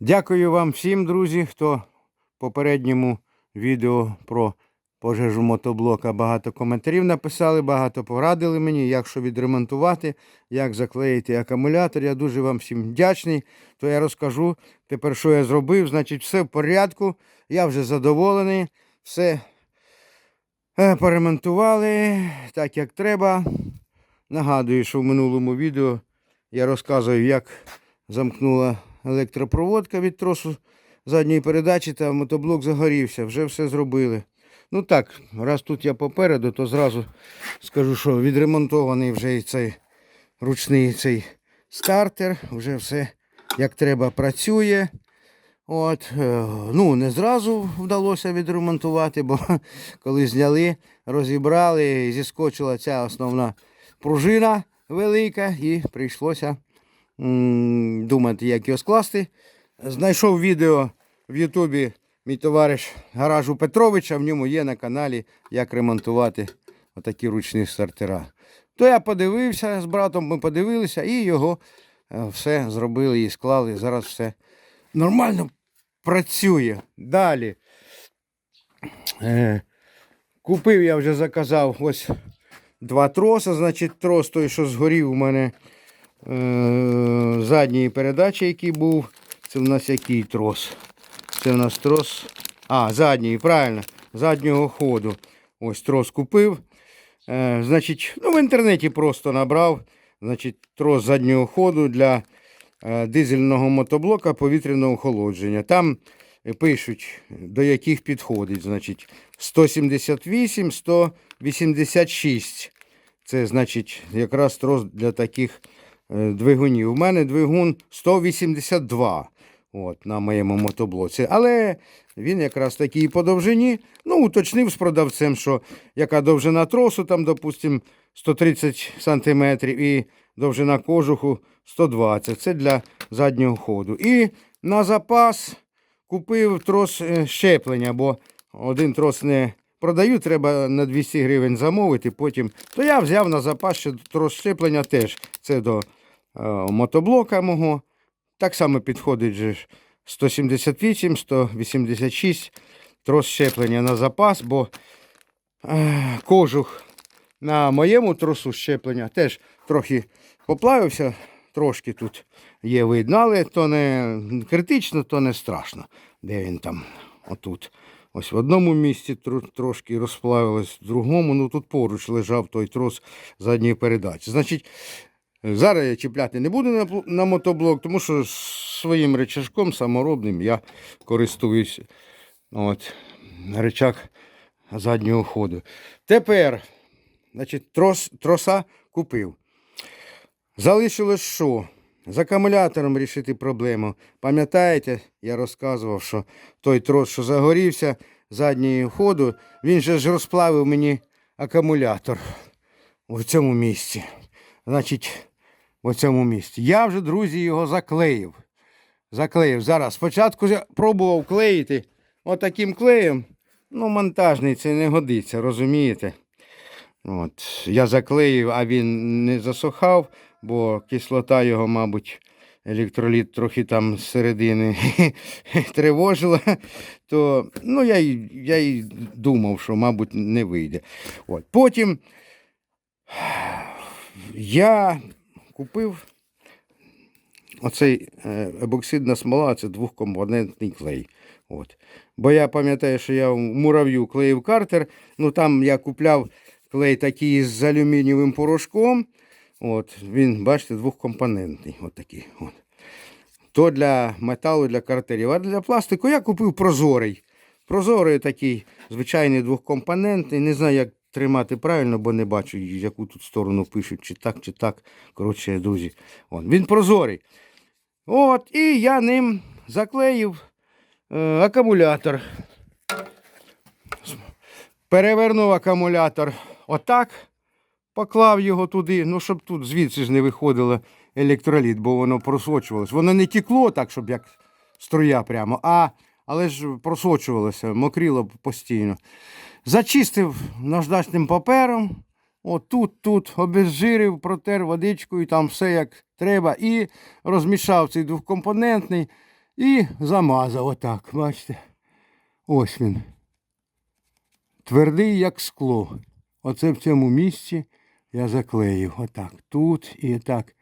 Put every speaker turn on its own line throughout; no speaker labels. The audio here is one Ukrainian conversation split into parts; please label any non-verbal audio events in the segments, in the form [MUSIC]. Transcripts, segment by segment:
Дякую вам всім, друзі, хто в попередньому відео про пожежу мотоблока багато коментарів написали, багато порадили мені, як що відремонтувати, як заклеїти акумулятор. Я дуже вам всім вдячний. То я розкажу тепер, що я зробив. Значить, все в порядку. Я вже задоволений. Все е, поремонтували так, як треба. Нагадую, що в минулому відео я розказую, як замкнула електропроводка від тросу задньої передачі та мотоблок загорівся. Вже все зробили. Ну так, раз тут я попереду, то зразу скажу, що відремонтований вже і цей ручний цей стартер. Вже все як треба працює. От, е, ну, не зразу вдалося відремонтувати, бо [LAUGHS] коли зняли, розібрали, зіскочила ця основна пружина велика, і прийшлося думати, як його скласти. Знайшов відео в Ютубі мій товариш Гаражу Петровича, в ньому є на каналі, як ремонтувати отакі ручні стартера. То я подивився з братом, ми подивилися і його е, все зробили і склали. Зараз все нормально працює. Далі. Е, купив я вже заказав ось два троса. Значить, трос той, що згорів у мене задньої передачі, який був. Це в нас який трос? Це в нас трос. А, задній, правильно, заднього ходу. Ось трос купив. Е, значить, ну, в інтернеті просто набрав. Значить, трос заднього ходу для е, дизельного мотоблока повітряного охолодження. Там е, пишуть, до яких підходить. Значить, 178, 186. Це значить якраз трос для таких е, двигунів. У мене двигун 182 от, на моєму мотоблоці. Але він якраз такий по довжині. Ну, уточнив з продавцем, що яка довжина тросу, там, допустимо, 130 см і довжина кожуху 120 Це для заднього ходу. І на запас купив трос е, щеплення, бо один трос не продаю, треба на 200 гривень замовити. Потім. То я взяв на запас ще трос щеплення теж. Це до е, мотоблока мого. Так само підходить же 178, 186 трос щеплення на запас, бо е, кожух на моєму тросу щеплення теж трохи поплавився, трошки тут є видно, але то не критично, то не страшно. Де він там? Отут. Ось в одному місці трошки розплавилось, в другому, ну тут поруч лежав той трос задньої передачі. Значить, зараз я чіпляти не буду на, на мотоблок, тому що своїм речашком саморобним я користуюсь. От, речах заднього ходу. Тепер, значить, трос, троса купив. Залишилось що? З акумулятором рішити проблему. Пам'ятаєте, я розказував, що той трос, що загорівся заднього ходу, він же ж розплавив мені акумулятор в цьому місці. Значить, в цьому місці. Я вже, друзі, його заклеїв. Заклеїв. Зараз. Спочатку я пробував клеїти отаким клеєм. Ну, монтажний це не годиться, розумієте? От. Я заклеїв, а він не засохав, бо кислота його, мабуть, електроліт трохи там з середини [LAUGHS] тривожила. То ну, я, й- я й думав, що, мабуть, не вийде. От. Потім я купив оцей е, ебоксидна смола, це двохкомпонентний клей. От. Бо я пам'ятаю, що я в мурав'ю клеїв картер. Ну там я купляв клей такий з алюмінієвим порошком. От, він, бачите, двохкомпонентний. От такий. От. То для металу, для картерів. А для пластику я купив прозорий. Прозорий такий, звичайний двохкомпонентний. Не знаю, як тримати правильно, бо не бачу, яку тут сторону пишуть, чи так, чи так. Коротше, друзі. От. Він прозорий. От, і я ним заклеїв е, акумулятор. Перевернув акумулятор отак, поклав його туди, ну, щоб тут звідси ж не виходило електроліт, бо воно просочувалось. Воно не тікло так, щоб як струя прямо, а, але ж просочувалося, мокріло постійно. Зачистив наждачним папером. Отут, тут обезжирив, протер водичкою, там все як треба. І розмішав цей двохкомпонентний. І замазав отак, бачите. Ось він. Твердий, як скло. Оце в цьому місці я заклеїв. Отак. Тут і так.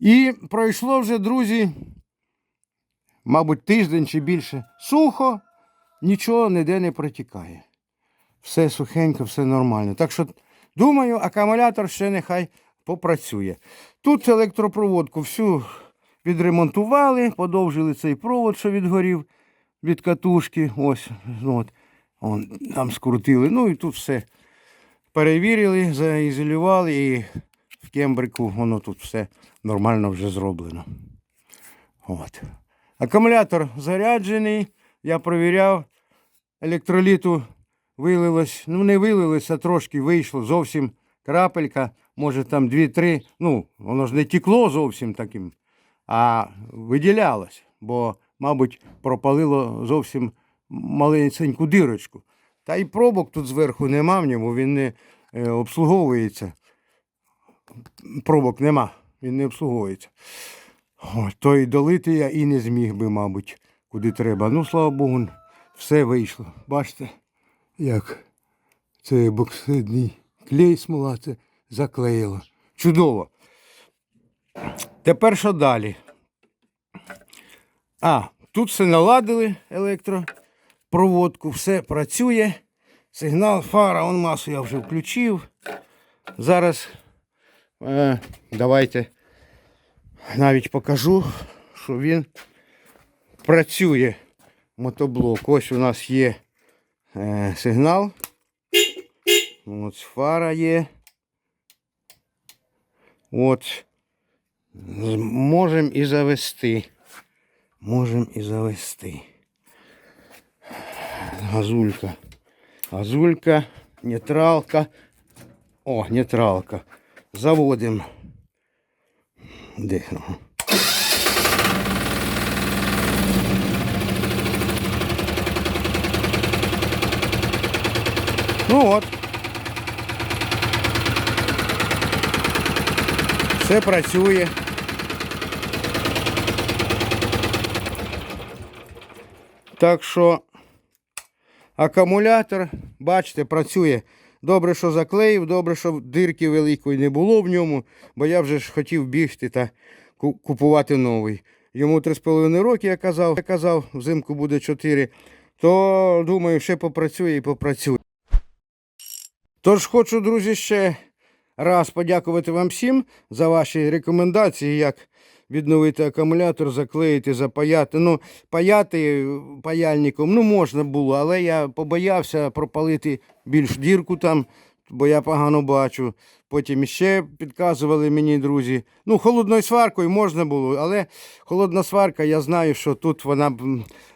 І пройшло вже, друзі, мабуть, тиждень чи більше. Сухо, нічого ніде не протікає. Все сухенько, все нормально. Так що, думаю, акумулятор ще нехай попрацює. Тут електропроводку всю відремонтували, подовжили цей провод, що відгорів від катушки. Ось, от, он, там скрутили. Ну і тут все перевірили, заізолювали і в кембрику воно тут все нормально вже зроблено. От. Акумулятор заряджений. Я провіряв, електроліту вилилось, ну не вилилось, а трошки вийшло зовсім крапелька, може там 2-3, ну, воно ж не тікло зовсім таким, а виділялось, бо, мабуть, пропалило зовсім маленьку дирочку. Та й пробок тут зверху нема в ньому, він не е, обслуговується. Пробок нема, він не обслуговується. О, то й долити я і не зміг би, мабуть, куди треба. Ну, слава Богу, все вийшло. Бачите, як цей боксидний клей смола це заклеїла. Чудово. Тепер що далі? А, тут все наладили електропроводку, все працює. Сигнал фара, он масу я вже включив. Зараз е, давайте навіть покажу, що він працює мотоблок. Ось у нас є е, сигнал. От фара є. От. Можемо і завести. Можемо і завести. Газулька. Газулька, нейтралка. О, нейтралка. Заводимо. Де? Ну от. Все працює. Так що акумулятор, бачите, працює. Добре, що заклеїв, добре, що дирки великої не було в ньому, бо я вже ж хотів бігти та купувати новий. Йому 3,5 роки, я казав, я казав, взимку буде 4, то думаю, ще попрацює і попрацює. Тож хочу, друзі, ще раз подякувати вам всім за ваші рекомендації, як відновити акумулятор, заклеїти, запаяти. Ну, паяти паяльником ну, можна було, але я побоявся пропалити більш дірку там, бо я погано бачу. Потім ще підказували мені друзі. Ну, холодною сваркою можна було, але холодна сварка, я знаю, що тут вона б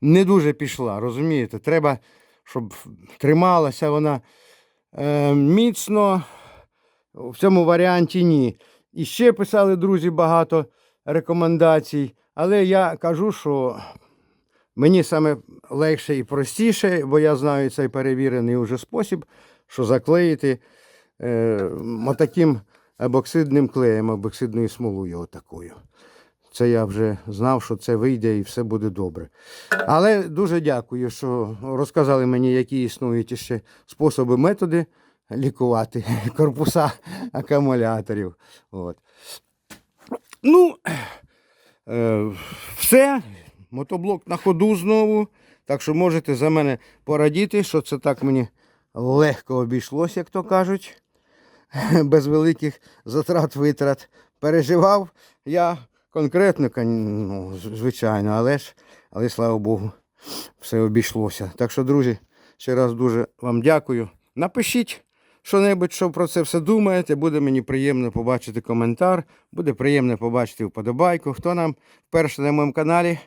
не дуже пішла. Розумієте? Треба, щоб трималася вона е, міцно. В цьому варіанті ні. І ще писали друзі багато рекомендацій, але я кажу, що мені саме легше і простіше, бо я знаю цей перевірений уже спосіб, що заклеїти е, отаким ебоксидним клеєм, ебоксидною смолою отакою. Це я вже знав, що це вийде і все буде добре. Але дуже дякую, що розказали мені, які існують ще способи, методи лікувати [LAUGHS] корпуса акумуляторів. От. Ну, е, все. Мотоблок на ходу знову. Так що можете за мене порадіти, що це так мені легко обійшлося, як то кажуть. [LAUGHS] Без великих затрат витрат. Переживав я конкретно, ну, звичайно, але ж, але слава Богу, все обійшлося. Так що, друзі, ще раз дуже вам дякую. Напишіть що-небудь, що про це все думаєте. Буде мені приємно побачити коментар, буде приємно побачити вподобайку. Хто нам вперше на моєму каналі.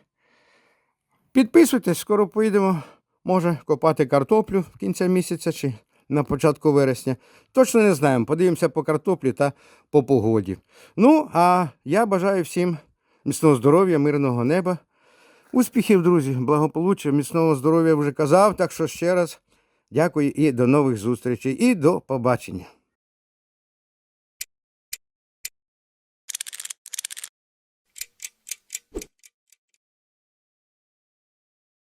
Підписуйтесь, скоро поїдемо. Може копати картоплю в кінці місяця чи на початку вересня. Точно не знаємо. Подивимося по картоплі та по погоді. Ну, а я бажаю всім міцного здоров'я, мирного неба. Успіхів, друзі, благополуччя, міцного здоров'я вже казав. Так що ще раз дякую і до нових зустрічей, і до побачення.